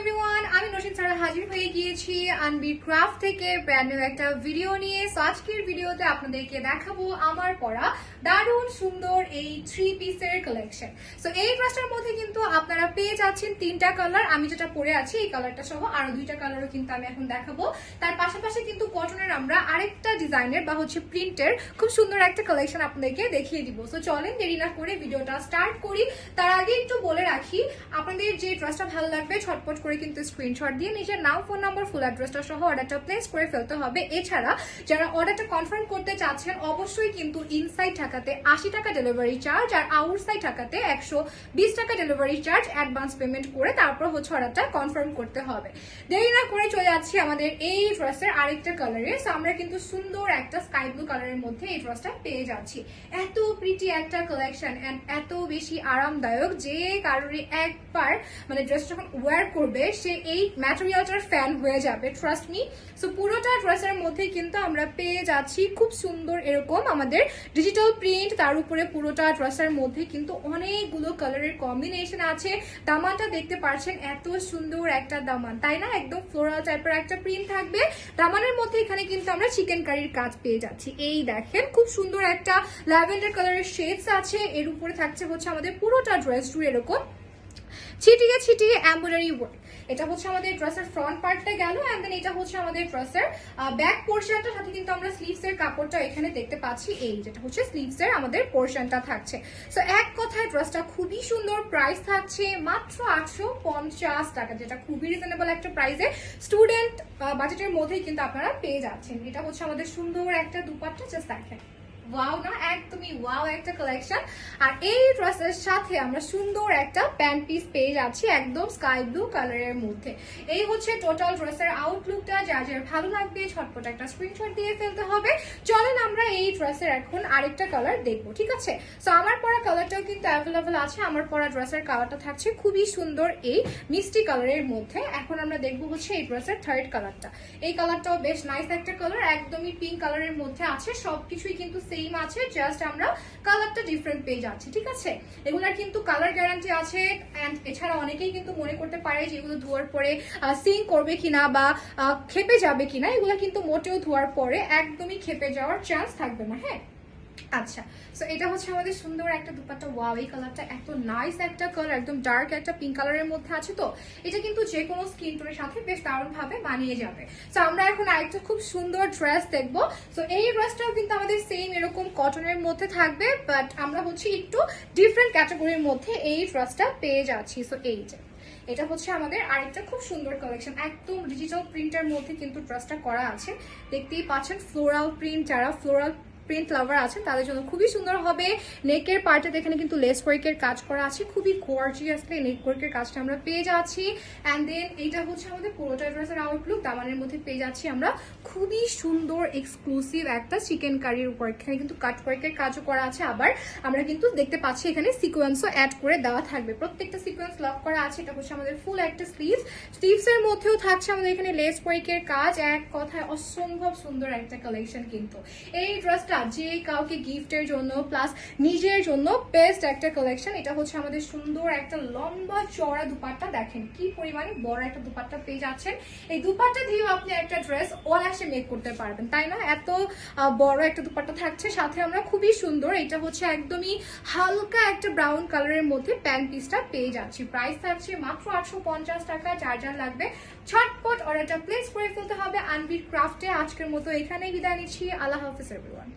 Everyone, আমি হাজির হয়ে গিয়েছি আনবির থেকে। একটা ভিডিও নিয়ে। ভিডিওতে আপনাদেরকে দেখাবো আমার দারুণ সুন্দর এই থ্রি পিসের কালেকশন সো এই মধ্যে কিন্তু আপনারা পেয়ে যাচ্ছেন তিনটা কালার আমি যেটা পরে আছি, এই কালারটা সহ আরও দুইটা কালারও কিন্তু আমি এখন দেখাবো। তার পাশাপাশি কিন্তু কটনের আমরা আরেকটা ডিজাইনের বা হচ্ছে প্রিন্টের খুব সুন্দর একটা কালেকশন আপনাদেরকে দেখিয়ে দিব। সো চলেন দেরি না করে ভিডিওটা স্টার্ট করি। তার আগে একটু বলে রাখি, আপনাদের যে ড্রেসটা ভালো লাগবে, ছটপট করে কিন্তু স্ক্রিনশট দিয়ে নিজের নাম ফোন নাম্বার ফুল অ্যাড্রেসটা সহ অর্ডারটা প্লেস করে ফেলতে হবে। এছাড়া যারা অর্ডারটা কনফার্ম করতে চাচ্ছেন, অবশ্যই কিন্তু ইনসাইড ঢাকাতে আশি টাকা ডেলিভারি চার্জ আর আউটসাইড ঢাকাতে একশো বিশ টাকা ডেলিভারি চার্জ অ্যাডভান্স পেমেন্ট করে তারপর হচ্ছে অর্ডারটা কনফার্ম করতে হবে। দেরি না করে চলে যাচ্ছি আমাদের এই ড্রেসের আরেকটা কালারে সো আমরা কিন্তু সুন্দর একটা স্কাই ব্লু কালারের মধ্যে এই ড্রেসটা পেয়ে যাচ্ছি। এত প্রিটি একটা কালেকশন এন্ড এত বেশি আরামদায়ক যে কারোরই একবার মানে ড্রেস যখন ওয়্যার করবে, সে এই ম্যাটেরিয়ালটার ফ্যান হয়ে যাবে ট্রাস্ট মি সো পুরোটা ড্রেসের মধ্যে কিন্তু আমরা পেয়ে যাচ্ছি খুব সুন্দর এরকম আমাদের ডিজিটাল প্রিন্ট তার উপরে পুরোটা ড্রেসের মধ্যে কিন্তু অনেকগুলো কালারের কম্বিনেশন আছে। দামানটা দেখতে পাচ্ছেন এত সুন্দর একটা দামান। তাই না? একদম ফ্লোরাল টাইপের একটা প্রিন্ট থাকবে। দামানের মধ্যে এখানে কিন্তু আমরা চিকেন কারির কাজ পেয়ে যাচ্ছি। এই দেখেন, খুব সুন্দর একটা ল্যাভেন্ডার কালারের শেডস আছে। এর উপরে থাকছে হচ্ছে আমাদের পুরোটা ড্রেস জুড়ে এরকম। ছিটিয়ে ছিটিয়ে এম্ব্রয়ডারি ওয়ার্ক এটা হচ্ছে আমাদের ড্রেসের ফ্রন্ট পার্টটা গেল অ্যান্ড দেন এটা হচ্ছে আমাদের ড্রেসের ব্যাক পোর্শনটা সাথে কিন্তু আমরা স্লিভস এর কাপড়টা এখানে দেখতে পাচ্ছি, এই যেটা হচ্ছে স্লিভস এর আমাদের পোর্শনটা থাকছে। সো এক কথায় ড্রেসটা খুবই সুন্দর প্রাইস থাকছে মাত্র আটশো পঞ্চাশ টাকা, যেটা খুবই রিজনেবল একটা প্রাইসে স্টুডেন্ট বাজেটের মধ্যেই কিন্তু আপনারা পেয়ে যাচ্ছেন। এটা হচ্ছে আমাদের সুন্দর একটা দুপাট্টা জাস্ট দেখেন। ওয়াও না, একদমই ওয়াও একটা কালেকশন আর এই ড্রেসের সাথে আমরা সুন্দর একটা প্যান্ট পিস পেয়ে যাচ্ছি একদম স্কাই ব্লু কালারের মধ্যে। এই হচ্ছে টোটাল ড্রেসের আউটলুকটা যার যার ভালো লাগবে ছটপট একটা স্ক্রিনশট দিয়ে ফেলতে হবে। চলেন আমরা এই ড্রেসের এখন আরেকটা কালার দেখব, ঠিক আছে? সো আমার পরা কালারটাও কিন্তু অ্যাভেলেবেল আছে, আমার পরা ড্রেসের কালারটা থাকছে খুবই সুন্দর এই মিষ্টি কালারের মধ্যে। এখন আমরা দেখব হচ্ছে এই ড্রেসের থার্ড কালারটা এই কালারটাও বেশ নাইস একটা কালার একদমই পিঙ্ক কালারের মধ্যে আছে, সবকিছুই কিন্তু সেম আছে জাস্ট আমরা কালারটা ডিফারেন্ট পেয়ে যাচ্ছি, ঠিক আছে? এগুলার কিন্তু কালার গ্যারান্টি আছে অ্যান্ড এছাড়া অনেকেই কিন্তু মনে করতে পারে যে এগুলো ধোয়ার পরে সিং করবে কিনা বা খেপে যাবে কিনা, এগুলো কিন্তু মোটেও ধোয়ার পরে একদমই খেপে যাওয়ার চান্স থাকবে না হ্যাঁ? আচ্ছা সো এটা হচ্ছে আমাদের সুন্দর একটা দুপাট্টা ওয়াও এই কালারটা এত নাইস একটা কালার একদম ডার্ক একটা পিঙ্ক কালারের মধ্যে আছে তো? এটা কিন্তু যে কোনো স্কিন টোনের সাথে বেশ দারুণ ভাবে মানিয়ে যাবে। সো আমরা এখন আরেকটা খুব সুন্দর ড্রেস দেখব। সো এই ড্রেসটাও কিন্তু আমাদের সেম এরকম কটনের মধ্যে থাকবে বাট আমরা হচ্ছে একটু ডিফারেন্ট ক্যাটাগরির মধ্যে এই ড্রেসটা পেয়ে যাচ্ছি। সো এই যে, এটা হচ্ছে আমাদের আরেকটা খুব সুন্দর কালেকশন একদম ডিজিটাল প্রিন্টের মধ্যে কিন্তু ড্রেসটা করা আছে। দেখতেই পাচ্ছেন ফ্লোরাল প্রিন্ট যারা ফ্লোরাল প্রিন্ট লাভার আছেন, তাদের জন্য খুবই সুন্দর হবে। নেকের পার্টে এখানে কিন্তু লেস ওয়ার্কের কাজ করা আছে। খুবই গর্জিয়াসলি নেক ওয়ার্কের কাজটা আমরা পেয়ে যাচ্ছি। অ্যান্ড দেন এইটা হচ্ছে আমাদের পুরোটা ড্রেসের আউটলুক দামানের মধ্যে পেয়ে যাচ্ছি আমরা। খুবই সুন্দর এক্সক্লুসিভ একটা চিকেন কারির উপর। এখানে কিন্তু কাট ওয়ার্কের কাজও করা আছে। আবার আমরা কিন্তু দেখতে পাচ্ছি এখানে সিকোয়েন্সও অ্যাড করে দেওয়া থাকবে। প্রত্যেকটা সিকোয়েন্স লক করা আছে। এটা হচ্ছে আমাদের ফুল একটা স্লিভ স্লিভস এর মধ্যেও থাকছে আমাদের এখানে লেস ওয়ার্কের কাজ। এক কথায় অসম্ভব সুন্দর একটা কালেকশন কিন্তু। এই ড্রেসটা যে কাউকে গিফটের জন্য প্লাস নিজের জন্য বেস্ট একটা কালেকশন এটা হচ্ছে আমাদের সুন্দর একটা লম্বা চড়া দুপাট্টা। দেখেন কি পরিমাণে বড় একটা দুপাট্টা পেয়ে যাচ্ছেন। এই দুপাট্টা দিয়েও আপনি একটা ড্রেস অনায়াসে মেক করতে পারবেন, তাই না? এত বড় একটা দুপাট্টা থাকছে। সাথে আমরা খুবই সুন্দর, এটা হচ্ছে একদমই হালকা একটা ব্রাউন কালারের মধ্যে প্যান্ট পিসটা পেয়ে যাচ্ছি। প্রাইস থাকছে মাত্র আটশো পঞ্চাশ টাকা, যার যার লাগবে ছটপট অর্ডারটা প্লেস করে ফেলতে হবে। আনবির ক্রাফটে আজকের মতো এখানেই বিদায় নিচ্ছি। আল্লাহ হাফিজ এভরিওয়ান